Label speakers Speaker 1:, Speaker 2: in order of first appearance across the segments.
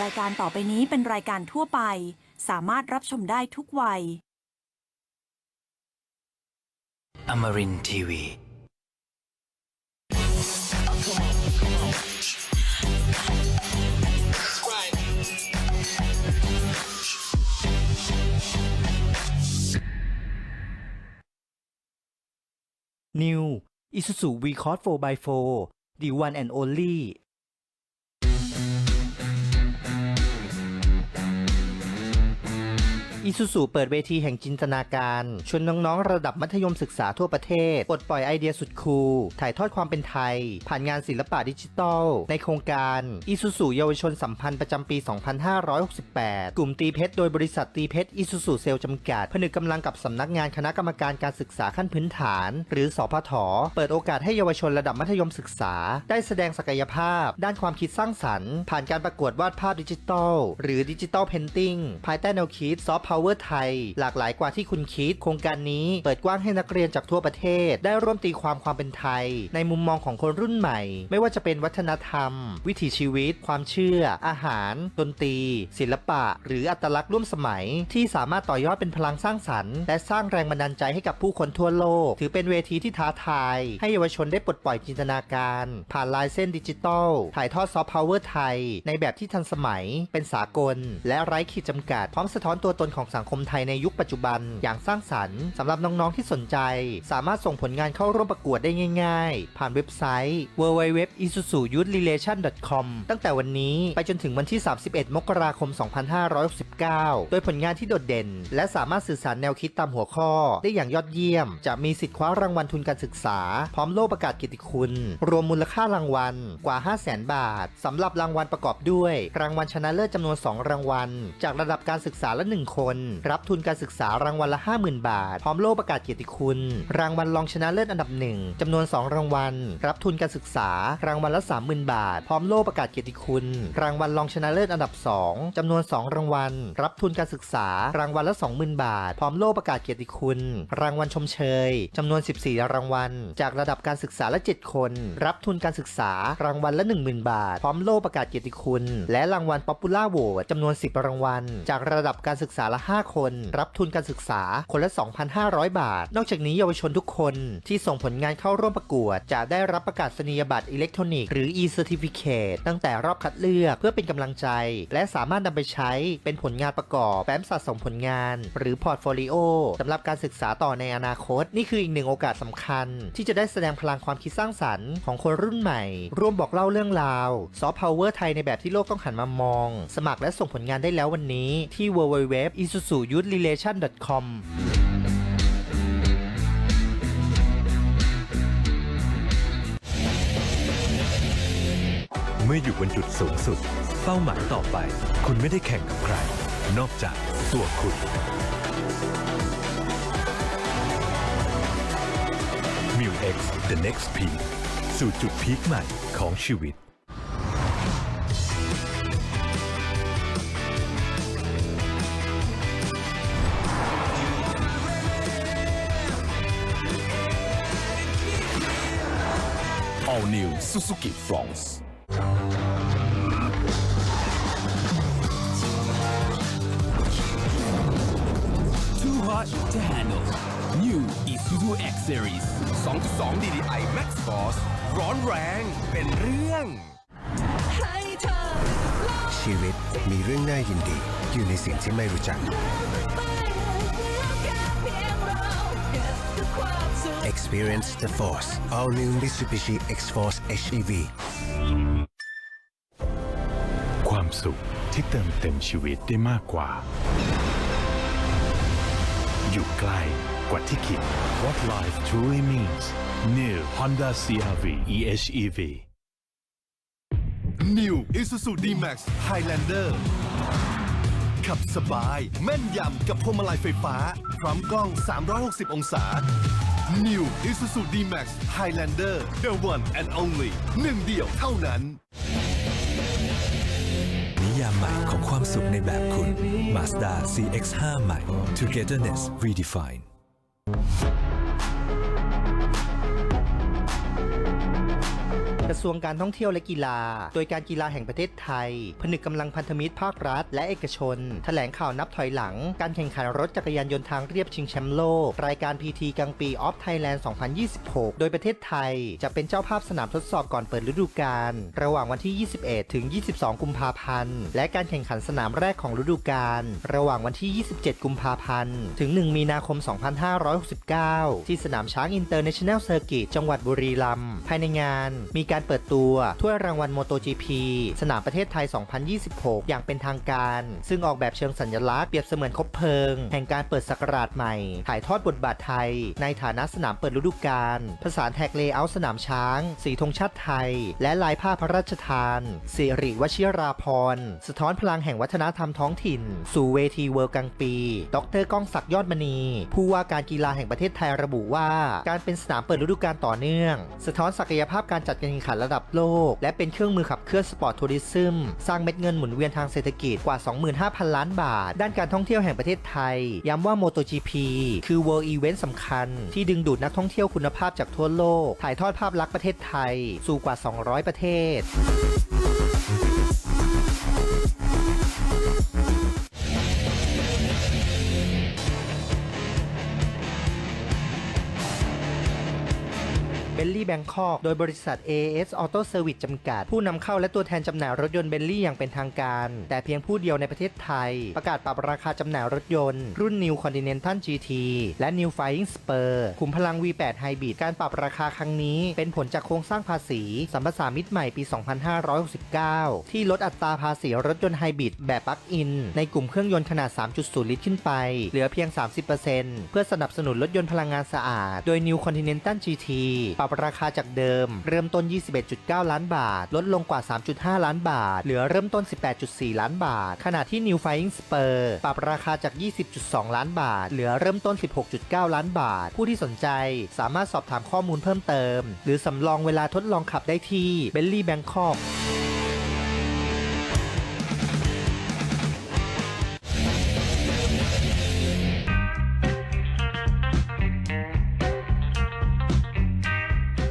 Speaker 1: รายการต่อไปนี้เป็นรายการทั่วไป สามารถรับชมได้ทุกวัย
Speaker 2: Amarin Tiwi.
Speaker 3: New Isuzu V-Cross 4x4 The One and Only อีซูซูเปิดเวทีแห่งจินตนาการชวนน้องๆ ระดับมัธยมศึกษาทั่วประเทศปลดปล่อยไอเดียสุดคูลถ่ายทอดความเป็นไทย ผ่านงานศิลปะดิจิทัล ในโครงการอีซูซูเยาวชนสัมพันธ์ประจำปี 2568 กลุ่มตีเพชรโดยบริษัทตีเพชรอีซูซูเซลจำกัด ผนึกกำลังกับสำนักงานคณะกรรมการการศึกษาขั้นพื้นฐาน หรือสพทเปิดโอกาสให้เยาวชนระดับมัธยมศึกษา ได้แสดงศักยภาพ ด้านความคิดสร้างสรรค์ ผ่านการประกวดวาดภาพดิจิทัล หรือดิจิทัลเพนติ้งภายใต้แนวคิดซอฟต์พาวเวอร์ไทย หลากหลายกว่าที่คุณคิด โครงการนี้เปิดกว้างให้นักเรียนจากทั่วประเทศ ได้ร่วมตีความความเป็นไทย ในมุมมองของคนรุ่นใหม่ ไม่ว่าจะเป็นวัฒนธรรม วิถีชีวิต ความเชื่อ อาหาร ดนตรี ศิลปะ หรืออัตลักษณ์ร่วมสมัย ที่สามารถต่อยอดเป็นพลังสร้างสรรค์ และสร้างแรงบันดาลใจให้กับผู้คนทั่วโลก ถือเป็นเวทีที่ท้าทาย ให้เยาวชนได้ปลดปล่อยจินตนาการ ผ่านลายเส้นดิจิตอลถ่ายทอดซอฟต์พาวเวอร์ไทย ในแบบที่ทันสมัย เป็นสากล และไร้ขีดจำกัด พร้อมสะท้อนตัวตนของของสังคมไทยในยุคปัจจุบันอย่างสร้างสรรค์สำหรับน้องๆที่สนใจ สามารถส่งผลงานเข้าร่วมประกวดได้ง่าย ๆ ผ่านเว็บไซต์ www.isuzuyouthrelation.com ตั้งแต่วันนี้ไปจนถึงวันที่ 31 มกราคม 2569 โดยผลงานที่โดดเด่น และสามารถสื่อสารแนวคิดตามหัวข้อ ได้อย่างยอดเยี่ยม จะมีสิทธิ์คว้ารางวัลทุนการศึกษา พร้อมโล่ประกาศเกียรติคุณ รวมมูลค่ารางวัลกว่า 500,000 บาทสำหรับรางวัลประกอบด้วย รางวัลชนะเลิศจำนวน 2 รางวัล จากระดับการศึกษาละ 1 คนรับทุนการศึกษารางวัลละ 50,000 บาท พร้อมโล่ประกาศเกียรติคุณ รางวัลรองชนะเลิศอันดับหนึ่งจำนวน 2 รางวัล รับทุนการศึกษารางวัลละ 30,000 บาท พร้อมโล่ประกาศเกียรติคุณ รางวัลรองชนะเลิศอันดับ 2จำนวน 2 รางวัล รับทุนการศึกษารางวัลละ 20,000 บาท พร้อมโล่ประกาศเกียรติคุณ รางวัลชมเชยจำนวน 14 รางวัล จากระดับการศึกษาละ 7 คน รับทุนการศึกษารางวัลละ 10,000 บาท พร้อมโล่ประกาศเกียรติคุณ และรางวัลป๊อปปูล่าโหวตจำนวน 10 รางวัล จากระดับการศึกษาละ5 คน รับทุนการศึกษาคนละ 2,500 บาท นอกจากนี้เยาวชนทุกคนที่ส่งผลงานเข้าร่วมประกวด จะได้รับประกาศนียบัตรอิเล็กทรอนิกส์หรือ e-certificate ตั้งแต่รอบคัดเลือกเพื่อเป็นกำลังใจ และสามารถนำไปใช้เป็นผลงานประกอบแฟ้มสะสมผลงาน หรือพอร์ตโฟลิโอสำหรับการศึกษาต่อในอนาคต นี่คืออีกหนึ่งโอกาสสำคัญ ที่จะได้แสดงพลังความคิดสร้างสรรค์ของคนรุ่นใหม่ ร่วมบอกเล่าเรื่องราวซอฟต์พาวเวอร์ไทยในแบบที่โลกต้องหันมามอง สมัครและส่งผลงานได้แล้ววันนี้ที่ isuzu youth relation com
Speaker 4: เมื่ออยู่บนจุดสูงสุด เป้าหมายต่อไป คุณไม่ได้แข่งกับใคร นอกจากตัวคุณ m i l X The Next Peak สู่จุดพีคใหม่ของชีวิต
Speaker 5: All New Suzuki Fronts Too hot to handle New Isuzu X Series 2.2 DDI Max Force ร้อนแรงเป็นเรื่อง
Speaker 6: ชีวิตมีเรื่องน่ายินดี อยู่ในสิ่งที่ไม่รู้จัก Experience the Force All New Mitsubishi X-Force HEV
Speaker 4: ความสุขที่เติมเต็มชีวิตได้มากกว่า อยู่ใกล้กว่าที่คิด What life truly means New Honda CRV EHEV
Speaker 5: New Isuzu D-Max Highlander ขับสบาย แม่นยำกับพวงมาลัยไฟฟ้า พร้อมกล้อง 360 องศา New Isuzu D-Max Highlander The one and only หนึ่งเดียวเท่านั้น
Speaker 4: นิยามใหม่ของความสุขในแบบคุณ Mazda CX-5 ใหม่ Togetherness Redefined
Speaker 3: กระทรวงการท่องเที่ยวและกีฬา โดยการกีฬาแห่งประเทศไทย ผนึกกำลังพันธมิตรภาครัฐ และเอกชน แถลงข่าวนับถอยหลัง การแข่งขันรถจักรยานยนต์ทางเรียบชิงแชมป์โลก รายการ PT กลางปีออฟไทยแลนด์ 2026 โดยประเทศไทย จะเป็นเจ้าภาพสนามทดสอบก่อนเปิดฤดูกาล ระหว่างวันที่ 21 ถึง 22 กุมภาพันธ์ และการแข่งขันสนามแรกของฤดูกาล ระหว่างวันที่ 27 กุมภาพันธ์ ถึง 1 มีนาคม 2569 ที่สนามช้างอินเตอร์เนชั่นแนลเซอร์กิตจังหวัดบุรีรัมย์ ภายในงาน มีการการเปิดตัวถ้วยรางวัล MotoGP สนามประเทศไทย 2026 อย่างเป็นทางการ ซึ่งออกแบบเชิงสัญลักษณ์เปรียบเสมือนคบเพลิง แห่งการเปิดศักราชใหม่ ถ่ายทอดบทบาทไทย ในฐานะสนามเปิดฤดูกาลผสานแท็กเลเยอร์สนามช้าง สีธงชาติไทย และลายผ้าพระราชทานสิริวชิราพรณ์ สะท้อนพลังแห่งวัฒนธรรมท้องถิ่น สู่เวทีเวิลด์กลางปี ดรก้องศักดิ์ยอดมณี ผู้ว่าการกีฬาแห่งประเทศไทยระบุว่า การเป็นสนามเปิดฤดูกาลต่อเนื่อง สะท้อนศักยภาพการจัดการแข่งขันระดับโลก และเป็นเครื่องมือขับเคลื่อนสปอร์ตทัวริซึมสร้างเม็ดเงินหมุนเวียนทางเศรษฐกิจกว่า 25,000 ล้านบาท ด้านการท่องเที่ยวแห่งประเทศไทย ย้ำว่า MotoGP คือ World Event สำคัญ ที่ดึงดูดนักท่องเที่ยวคุณภาพจากทั่วโลก ถ่ายทอดภาพลักษณ์ประเทศไทย สู่กว่า 200 ประเทศ ลลี่แบงคอกโดยบริษัท AS Auto Service จำกัด ผู้นำเข้าและตัวแทนจำหน่ายรถยนต์เบลลี่อย่างเป็นทางการ แต่เพียงผู้เดียวในประเทศไทย ประกาศปรับราคาจำหน่ายรถยนต์ รุ่น New Continental GT และ New Flying Spur ขุมพลัง V8 Hybrid การปรับราคาครั้งนี้เป็นผลจากโครงสร้างภาษีสัมปทานมิตรใหม่ปี 2569 ที่ลดอัตราภาษีรถยนต์ไฮบริดแบบปลั๊กอิน ในกลุ่มเครื่องยนต์ขนาด 3.0 ลิตรขึ้นไป เหลือเพียง 30%เพื่อสนับสนุนรถยนต์พลังงานสะอาด โดย New Continental GT ปรับราคาจากเดิม เริ่มต้น 21.9 ล้านบาท ลดลงกว่า 3.5 ล้านบาท เหลือเริ่มต้น 18.4 ล้านบาท ขณะที่ New Flying Spur ปรับราคาจาก 20.2 ล้านบาท เหลือเริ่มต้น 16.9 ล้านบาท ผู้ที่สนใจสามารถสอบถามข้อมูลเพิ่มเติม หรือสำรองเวลาทดลองขับได้ที่ Belly Bangkok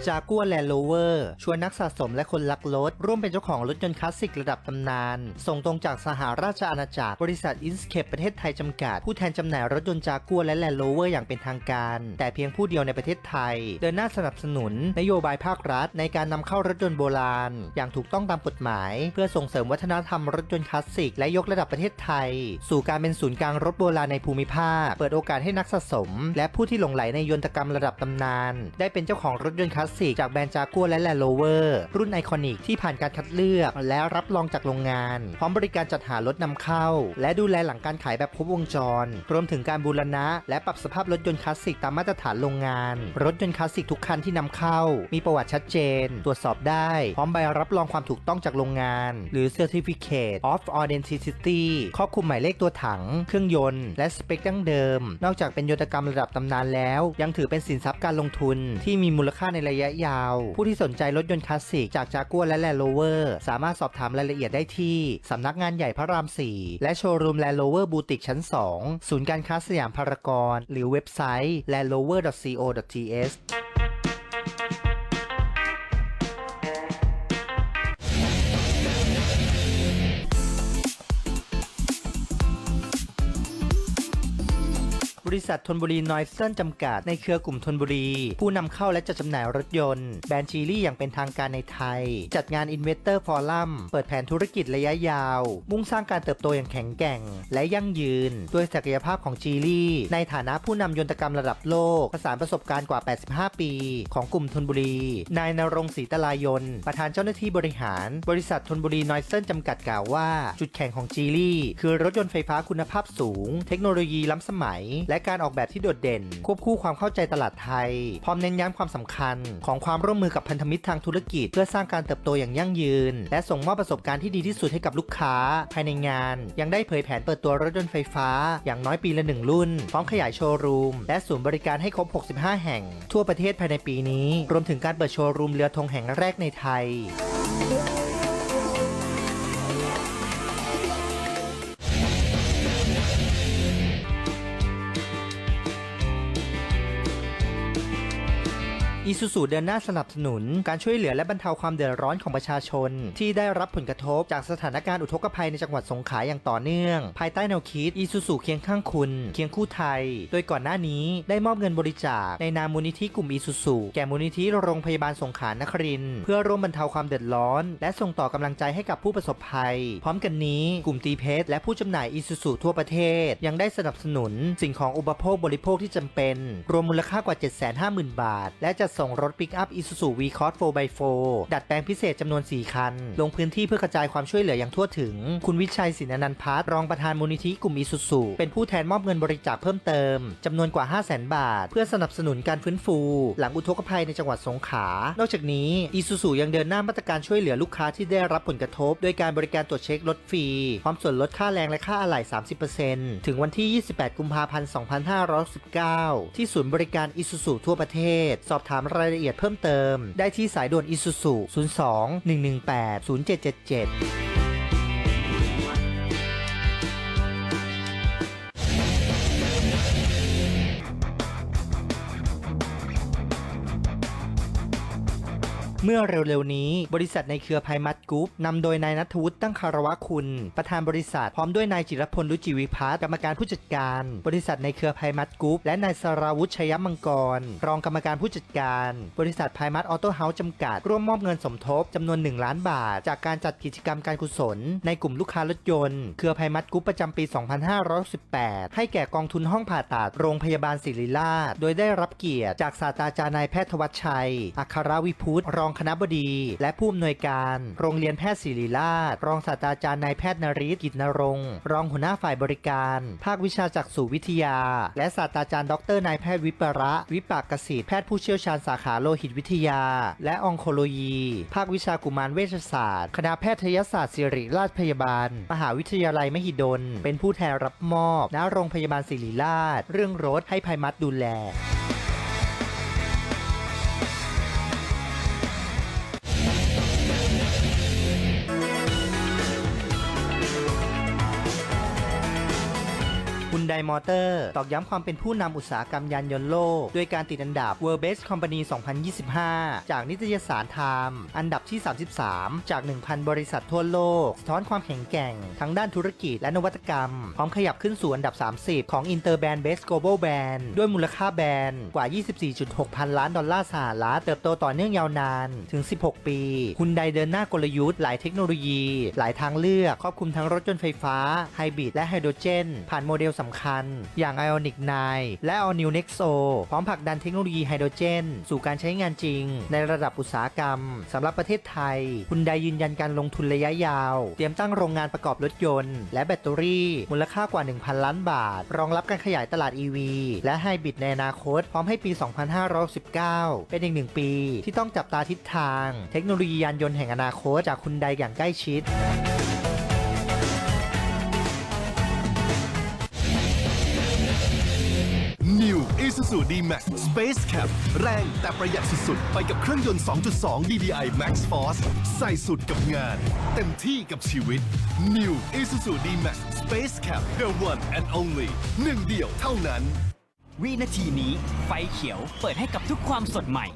Speaker 3: จากัวแลนด์โรเวอร์ชวนนักสะสมและคนรักรถ ร่วมเป็นเจ้าของรถยนต์คลาสสิกระดับตำนาน ส่งตรงจากสหราชอาณาจักร บริษัทอินสเคปประเทศไทยจำกัด ผู้แทนจำหน่ายรถยนต์จากัวและแลนด์โรเวอร์อย่างเป็นทางการ แต่เพียงผู้เดียวในประเทศไทย เดินหน้าสนับสนุน นโยบายภาครัฐ ในการนำเข้ารถยนต์โบราณ อย่างถูกต้องตามกฎหมาย เพื่อส่งเสริมวัฒนธรรมรถยนต์คลาสสิกและยกระดับประเทศไทย สู่การเป็นศูนย์กลางรถโบราณในภูมิภาค เปิดโอกาสให้นักสะสม และผู้ที่หลงไหลในยนตกรรมระดับตำนาน ได้เป็นเจ้าของรถยนต์คลาสสิกจากแบรนด์จากัวและแลนด์โรเวอร์รุ่นไอคอนิกที่ผ่านการคัดเลือก และรับรองจากโรงงาน พร้อมบริการจัดหารถนำเข้า และดูแลหลังการขายแบบครบวงจร รวมถึงการบูรณะ และปรับสภาพรถยนต์คลาสสิกตามมาตรฐานโรงงาน รถยนต์คลาสสิกทุกคันที่นำเข้า มีประวัติชัดเจน ตรวจสอบได้ พร้อมใบรับรองความถูกต้องจากโรงงาน หรือ Certificate of Authenticity ครอบคลุมหมายเลขตัวถัง เครื่องยนต์ และสเปคดั้งเดิม นอกจากเป็นยนตกรรมระดับตำนานแล้ว ยังถือเป็นสินทรัพย์การลงทุนที่มีมูลค่าในระยะยาว ผู้ที่สนใจรถยนต์คลาสสิกจากจากัวและแลนด์โรเวอร์สามารถสอบถามรายละเอียดได้ที่สำนักงานใหญ่พระราม 4 และโชว์รูมแลนด์โรเวอร์บูติกชั้น 2 ศูนย์การค้าสยามพารากอนหรือเว็บไซต์ landrover.co.th บริษัททนบุรีนอยเซนจำกัดในเครือกลุ่มทนบุรี ผู้นำเข้าและจัดจำหน่ายรถยนต์แบรนด์ชีลี่อย่างเป็นทางการในไทย จัดงาน Investor Forum เปิดแผนธุรกิจระยะยาว มุ่งสร้างการเติบโตอย่างแข็งแกร่ง และยั่งยืน ด้วยศักยภาพของจีลี่ในฐานะผู้นำยนตกรรมระดับโลกผสานประสบการณ์กว่า 85 ปี ของกลุ่มทนบุรี นายนรงศรีตลายนประธานเจ้าหน้าที่บริหาร บริษัททนบุรีนอยเซนจำกัดกล่าวว่า จุดแข็งของจีลี่คือรถยนต์ไฟฟ้าคุณภาพสูง เทคโนโลยีล้ำสมัย และการออกแบบที่โดดเด่น ควบคู่ความเข้าใจตลาดไทย พร้อมเน้นย้ำความสำคัญ ของความร่วมมือกับพันธมิตรทางธุรกิจ เพื่อสร้างการเติบโตอย่างยั่งยืน และส่งมอบประสบการณ์ที่ดีที่สุดให้กับลูกค้า ภายในงาน ยังได้เผยแผนเปิดตัวรถยนต์ไฟฟ้า อย่างน้อยปีละหนึ่งรุ่น พร้อมขยายโชว์รูม และศูนย์บริการให้ครบ 65 แห่ง ทั่วประเทศภายในปีนี้ รวมถึงการเปิดโชว์รูมเรือธงแห่งแรกในไทย อีซูซูเดินหน้าสนับสนุน การช่วยเหลือและบรรเทาความเดือดร้อนของประชาชน ที่ได้รับผลกระทบจากสถานการณ์อุทกภัยในจังหวัดสงขลาอย่างต่อเนื่อง ภายใต้แนวคิดอีซูซูเคียงข้างคุณ เคียงคู่ไทย โดยก่อนหน้านี้ได้มอบเงินบริจาคในนามมูลนิธิกลุ่มอีซูซูแก่มูลนิธิโรงพยาบาลสงขลานครินเพื่อร่วมบรรเทาความเดือดร้อน และส่งต่อกำลังใจให้กับผู้ประสบภัย พร้อมกันนี้กลุ่มตีเพชรและผู้จำหน่ายอีซูซูทั่วประเทศ ยังได้สนับสนุน สิ่งของอุปโภคบริโภคที่จำเป็น รวมมูลค่ากว่า 750,000 บาท และจะส่งรถปิกอัพอีซูซูวีคอร์ส 4x4 ดัดแปลงพิเศษจำนวน 4 คัน ลงพื้นที่เพื่อกระจายความช่วยเหลืออย่างทั่วถึง คุณวิชัยศินนันท์พัฒรองประธานมูลนิธิกลุ่มอีซูซูเป็นผู้แทนมอบเงินบริจาคเพิ่มเติมจำนวนกว่า 500,000 บาท เพื่อสนับสนุนการฟื้นฟู หลังอุทกภัยในจังหวัดสงขลานอกจากนี้อีซูซูยังเดินหน้ามาตรการช่วยเหลือลูกค้าที่ได้รับผลกระทบ โดยการบริการตรวจเช็ครถฟรีพร้อมส่วนลดค่าแรงและค่าอะไหล่ 30%ถึงวันที่ 28 กุมภาพันธ์ 2519 ที่ศูนย์บริการอีซูซูทั่วประเทศ สอบถามรายละเอียดเพิ่มเติม ได้ที่สายด่วนอิซุสุ02 118 0777 เมื่อเร็วๆนี้ บริษัทในเครือไพมัดกรุ๊ปนำโดยนายนัทวุฒิตั้งคารวะคุณ ประธานบริษัทพร้อมด้วยนายจิรพลรุจิวิพัฒน์กรรมการผู้จัดการ บริษัทในเครือไพมัดกรุ๊ปและนายสราวุฒิชัยมังกร รองกรรมการผู้จัดการ บริษัทไพมัดออโต้เฮาส์จำกัด ร่วมมอบเงินสมทบจำนวน 1 ล้านบาท จากการจัดกิจกรรมการกุศล ในกลุ่มลูกค้ารถยนต์เครือไพมัดกรุ๊ปประจำปี 2518 ให้แก่กองทุนห้องผ่าตัดโรงพยาบาลศิริราช โดยได้รับเกียรติจากศาสตราจารย์นายแพทย์ธวัชชัย อัครวิพุทธรองคณบดี และผู้อำนวยการ โรงเรียนแพทย์ศิริราช รองศาสตราจารย์นายแพทย์นริศกิจนรงค์รองหัวหน้าฝ่ายบริการ ภาควิชาจักษุวิทยา และศาสตราจารย์ดรนายแพทย์วิประ วิปากกสิทธิ์แพทย์ผู้เชี่ยวชาญสาขาโลหิตวิทยา และอองโคโลยี ภาควิชากุมารเวชศาสตร์ คณะแพทยศาสตร์ศิริราชพยาบาล มหาวิทยาลัยมหิดล เป็นผู้แทนรับมอบณโรงพยาบาลศิริราช เรื่องรถให้ภัยมัดดูแล คุณไดมอเตอร์ตอกย้ำความเป็นผู้นำอุตสาหกรรมยานยนต์โลก ด้วยการติดอันดับ World Best Company 2025 จากนิตยสารไทม์อันดับที่ 33 จาก 1,000 บริษัททั่วโลก สะท้อนความแข็งแกร่งทั้งด้านธุรกิจและนวัตกรรม พร้อมขยับขึ้นสู่อันดับ 30 ของ Interband Best Global Band ด้วยมูลค่าแบรนด์กว่า 24.6 พันล้านดอลลาร์สหรัฐเติบโตต่อเนื่องยาวนานถึง 16 ปีคุณไดเดินหน้ากลยุทธ์ หลายเทคโนโลยี หลายทางเลือกครอบคลุมทั้งรถยนต์ไฟฟ้าไฮบริดและไฮโดรเจน ผ่านโมเดลสำคัญอย่าง Ionic 9 และ All New Nexo พร้อมผลักดันเทคโนโลยีไฮโดรเจน สู่การใช้งานจริง ในระดับอุตสาหกรรมสำหรับประเทศไทยคุณไดยืนยันการลงทุนระยะยาว เตรียมตั้งโรงงานประกอบรถยนต์ และแบตเตอรี่ มูลค่ากว่า 1,000 ล้านบาท รองรับการขยายตลาด EV และไฮบริดในอนาคต พร้อมให้ปี 2519 เป็นอีกหนึ่งปี ที่ต้องจับตาทิศทาง เทคโนโลยียานยนต์แห่งอนาคตจากคุณไดอย่างใกล้ชิด
Speaker 5: Isuzu D-Max Space Cap แรงแต่ประหยัดสุดๆ ไปกับเครื่องยนต์ 2.2 DDI Max Force ใส่สุดกับงาน เต็มที่กับชีวิต New Isuzu D-Max Space Cap The one and only หนึ่งเดียวเท่านั้น
Speaker 7: วินาทีนี้ไฟเขียวเปิดให้กับทุกความสดใหม่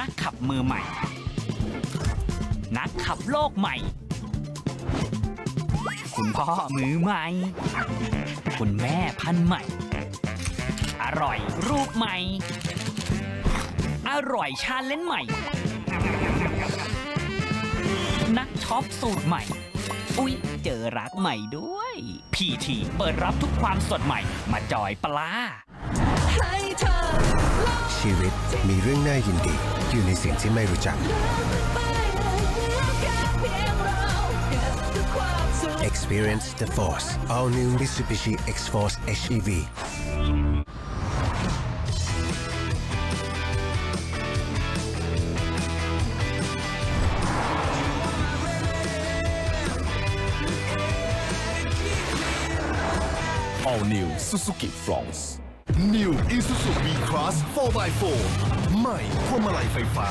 Speaker 7: นักขับมือใหม่ นักขับโลกใหม่ คุณพ่อมือใหม่ คุณแม่พันธุ์ใหม่ อร่อย รูปใหม่ อร่อยชาเลนจ์ใหม่ นักช็อปสูตรใหม่ อุ๊ย เจอรักใหม่ด้วย พีทีเปิดรับทุกความสดใหม่ มาจอยปลา
Speaker 6: ชีวิตมีเรื่องน่ายินดี อยู่ในสิ่งที่ไม่รู้จัก Experience the Force All New Mitsubishi X-Force HEV
Speaker 8: Suzuki Fronts
Speaker 5: New Isuzu V-Cross 4x4 ใหม่พวงมาลัยไฟฟ้า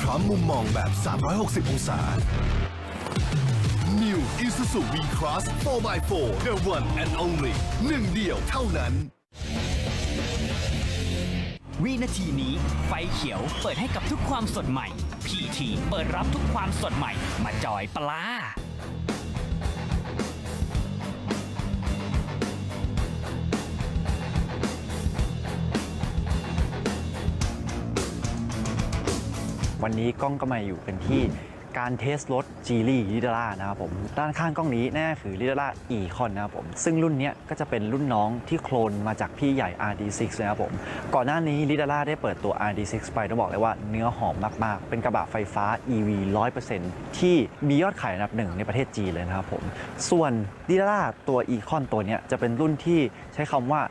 Speaker 5: พร้อมมุมมองแบบ 360 องศา New Isuzu V-Cross 4x4 The one and only หนึ่งเดียวเท่านั้น
Speaker 7: วินาทีนี้ ไฟเขียวเปิดให้กับทุกความสดใหม่ PT เปิดรับทุกความสดใหม่ มาจอยปลา
Speaker 9: วันนี้กล้องก็มาอยู่กันที่การเทสรถจีรี่ลิดาร่านะครับผมด้านข้างกล้องนี้แน่นคือลิดาร่าอีคอนนะครับผมซึ่งรุ่นนี้ก็จะเป็นรุ่นน้องที่โคลนมาจากพี่ใหญ่ RD6 นะครับผมก่อนหน้านี้ลิดาร่าได้เปิดตัว RD6 ไปต้องบอกเลยว่าเนื้อหอมมาก ๆ เป็นกระบะไฟฟ้า EV 100%ที่มียอดขายอันดับหนึ่งในประเทศจีนเลยนะครับผมส่วนลิดาร่าตัวอีคอนตัวนี้จะเป็นรุ่นที่ใช้คำว่า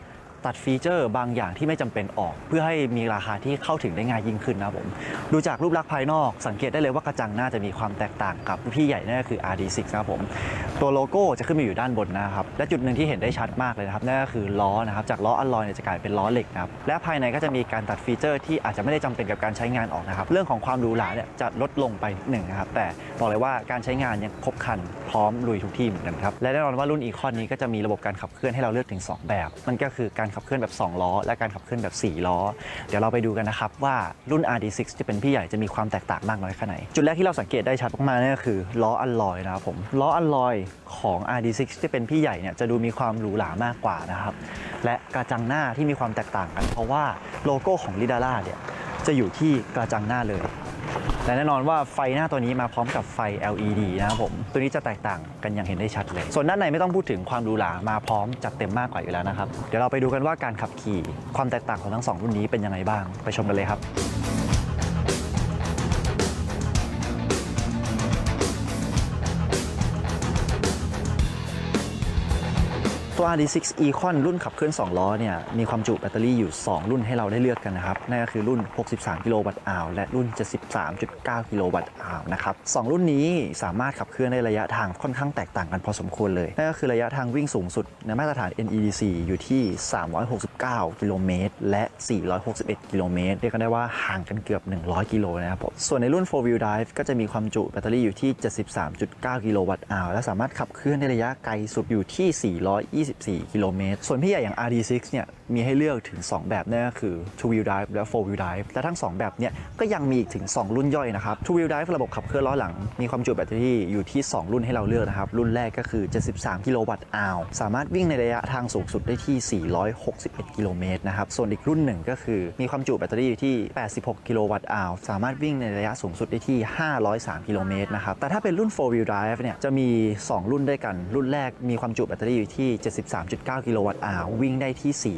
Speaker 9: ตัดฟีเจอร์บางอย่างที่ไม่จำเป็นออก เพื่อให้มีราคาที่เข้าถึงได้ง่ายยิ่งขึ้นนะผมดูจากรูปลักษณ์ภายนอกสังเกตได้เลยว่ากระจังหน้าจะมีความแตกต่างกับพี่ใหญ่นั่นก็คือ RD6 นะครับผม ตัวโลโก้จะขึ้นมาอยู่ด้านบนนะครับและจุดหนึ่งที่เห็นได้ชัดมากเลยนะครับนั่นก็คือล้อนะครับจากล้ออัลลอยเนี่ยจะกลายเป็นล้อเหล็กนะครับและภายในก็จะมีการตัดฟีเจอร์ที่อาจจะไม่ได้จำเป็นกับการใช้งานออกนะครับเรื่องของความหรูหราเนี่ยจะลดลงไปหนึ่งนะครับแต่บอกเลยว่าการใช้งานยังครบครันพร้อมลุยทุกที่เหมือนกันครับและแน่นอนว่ารุ่นอีคอนนี้ก็จะมีระบบการขับเคลื่อนให้เราเลือกถึง 2 แบบมันก็คือการขับเคลื่อนแบบ 2 ล้อ และการขับเคลื่อนแบบ 4 ล้อ เดี๋ยวเราไปดูกันนะครับว่ารุ่น RD6 ที่เป็นพี่ใหญ่จะมีความแตกต่างมากน้อยแค่ไหนจุดแรกที่เราสังเกตได้ชัดมากๆนั่นก็คือล้ออัลลอยนะครับผมล้ออัลลอย ของ RD6 ที่เป็นพี่ใหญ่เนี่ยจะดูมีความหรูหรามากกว่านะครับ และกระจังหน้าที่มีความแตกต่างกัน เพราะว่าโลโก้ของลิดาร่าเนี่ยจะอยู่ที่กระจังหน้าเลย และแน่นอนว่าไฟหน้าตัวนี้มาพร้อมกับไฟ LED นะครับผม ตัวนี้จะแตกต่างกันอย่างเห็นได้ชัดเลย ส่วนด้านในไม่ต้องพูดถึงความหรูหรามาพร้อมจัดเต็มมากกว่าอยู่แล้วนะครับ เดี๋ยวเราไปดูกันว่าการขับขี่ความแตกต่างของทั้งสองรุ่นนี้เป็นยังไงบ้าง ไปชมกันเลยครับ ตัว RD6 Econ รุ่นขับเคลื่อน 2 ล้อเนี่ยมีความจุแบตเตอรี่อยู่ 2 รุ่นให้เราได้เลือกกันนะครับนั่นก็คือรุ่น 63 กิโลวัตต์อาวและรุ่น 73.9 กิโลวัตต์อาวนะครับสองรุ่นนี้สามารถขับเคลื่อนในระยะทางค่อนข้างแตกต่างกันพอสมควรเลยนั่นก็คือระยะทางวิ่งสูงสุดในมาตรฐาน NEDC อยู่ที่ 369 กิโลเมตรและ 461 กิโลเมตรเรียกกันได้ว่าห่างกันเกือบ 100 กิโลนะครับผมส่วนในรุ่น 4 wheel drive ก็จะมีความจุแบตเตอรี่อยู่ที่ 73.9 กิโลวัตต์อาวและสามารถขับเคลื่อนในระยะไกลสุดอยู่ที่424กิโลเมตร ส่วนพี่ใหญ่อย่าง RD6 เนี่ยมีให้เลือกถึง 2 แบบนั่นก็คือ2 wheel drive และ4 wheel drive และทั้ง 2 แบบเนี่ยก็ยังมีอีกถึง 2 รุ่นย่อยนะครับ2 wheel drive ระบบขับเคลื่อนล้อหลัง มีความจุแบตเตอรี่อยู่ที่ 2 รุ่นให้เราเลือกนะครับ รุ่นแรกก็คือ 73 กิโลวัตต์อาวสามารถวิ่งในระยะทางสูงสุดได้ที่ 461 กิโลเมตรนะครับ ส่วนอีกรุ่นหนึ่งก็คือมีความจุแบตเตอรี่อยู่ที่ 86 กิโลวัตต์อาวสามารถวิ่งในระยะสูงสุดได้ที่ 503 กิโลเมตรนะครับแต่ถ้าเป็นรุ่น4 wheel drive เนี่ยจะมี 2 รุ่นด้วยกันรุ่นแรกมีความจุแบตเตอรี่อยู่ที่73.9 กิโลวัตต์อาววิ่งได้ที่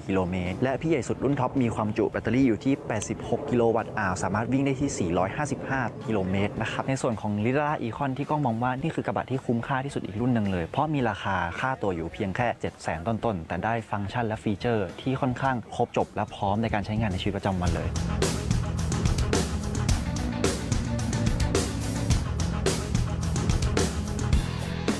Speaker 9: 424 กิโลเมตร และพี่ใหญ่สุดรุ่นท็อปมีความจุแบตเตอรี่อยู่ที่ 86 กิโลวัตต์อาวสามารถวิ่งได้ที่ 455 กิโลเมตรนะครับ ในส่วนของ l i d a อีคอนที่ก้องมองว่านี่คือกระบะที่คุ้มค่าที่สุดอีกรุ่นหนึ่งเลย เพราะมีราคาค่าตัวอยู่เพียงแค่ 700,000 ต้นๆ แต่ได้ฟังก์ชันและฟีเจอร์ที่ค่อนข้างครบจบและพร้อมในการใช้งานในชีวิตประจำวันเลย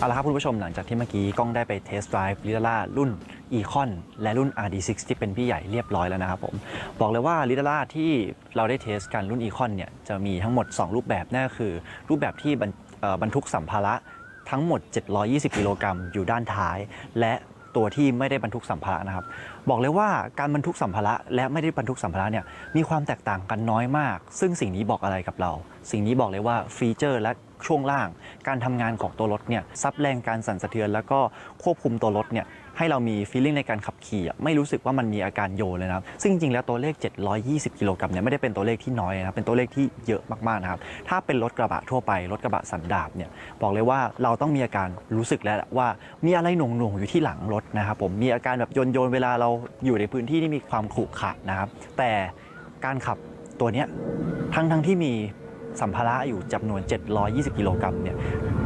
Speaker 9: เอาละครับคุณผู้ชมหลังจากที่เมื่อกี้กล้องได้ไปเทสต์ไดรฟ์ลิล่ารุ่น Econ และรุ่น RD6 ที่เป็นพี่ใหญ่เรียบร้อยแล้วนะครับผม บอกเลยว่าลิล่าที่เราได้เทสกันรุ่น Econ เนี่ยจะมีทั้งหมด 2 รูปแบบนั่นก็คือ รูปแบบที่บรรทุกสัมภาระทั้งหมด 720 กิโลกรัมอยู่ด้านท้าย และตัวที่ไม่ได้บรรทุกสัมภาระนะครับ บอกเลยว่าการบรรทุกสัมภาระและไม่ได้บรรทุกสัมภาระเนี่ยมีความแตกต่างกันน้อยมาก ซึ่งสิ่งนี้บอกอะไรกับเรา สิ่งนี้บอกเลยว่าฟีเจอร์และ ช่วงล่าง การทำงานของตัวรถเนี่ยซับแรงการสั่นสะเทือน แล้วก็ควบคุมตัวรถเนี่ยให้เรามีฟีลลิ่งในการขับขี่ไม่รู้สึกว่ามันมีอาการโยนเลยนะครับ ซึ่งจริงๆแล้วตัวเลข 720 กิโลกรัมเนี่ยไม่ได้เป็นตัวเลขที่น้อยนะครับ เป็นตัวเลขที่เยอะมากๆนะครับ ถ้าเป็นรถกระบะทั่วไป รถกระบะสันดาปเนี่ยบอกเลยว่าเราต้องมีอาการรู้สึกแล้วว่ามีอะไรหน่วงๆอยู่ที่หลังรถนะครับผมมีอาการแบบโยนๆเวลาเราอยู่ในพื้นที่ที่มีความขรุขระนะครับ แต่การขับตัวเนี้ยทั้งทั้งๆที่มี สัมภาระอยู่จำนวน 720 กิโลกรัมเนี่ย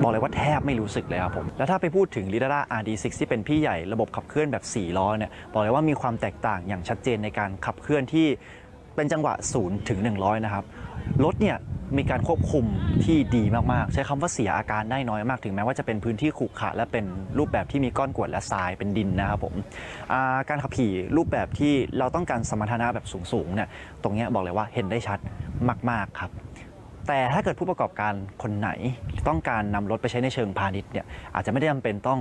Speaker 9: บอกเลยว่าแทบไม่รู้สึกเลยครับผม แล้วถ้าไปพูดถึง l i d a RD6 ที่เป็นพี่ใหญ่ระบบขับเคลื่อนแบบ 4 ล้อเนี่ยบอกเลยว่ามีความแตกต่างอย่างชัดเจนในการขับเคลื่อนที่เป็นจังหวะ0ถึง100 นะครับ รถเนี่ยมีการควบคุมที่ดีมากๆ ใช้คำว่าเสียอาการได้น้อยมากถึงแม้ว่าจะเป็นพื้นที่ขรุขระและเป็นรูปแบบที่มีก้อนกรวดและทรายเป็นดินนะครับผมาการขับขี่รูปแบบที่เราต้องการสมรรถนะแบบสูงๆเนี่ยตรงนี้บอกเลยว่าเห็นได้ชัดมากๆครับ แต่ถ้าเกิดผู้ประกอบการคนไหนต้องการนำรถไปใช้ในเชิงพาณิชย์เนี่ยอาจจะไม่ได้จำเป็นต้อง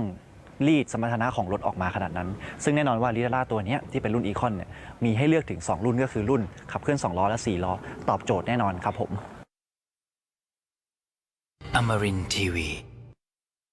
Speaker 9: รีดสมรรถนะของรถออกมาขนาดนั้น ซึ่งแน่นอนว่าลิเดล่าตัวนี้ที่เป็นรุ่นอีคอนเนี่ยมีให้เลือกถึง 2 รุ่นก็คือรุ่นขับเคลื่อน 2 ล้อและ 4 ล้อ ตอบโจทย์แน่นอนครับผม
Speaker 2: Amarin Tiwi.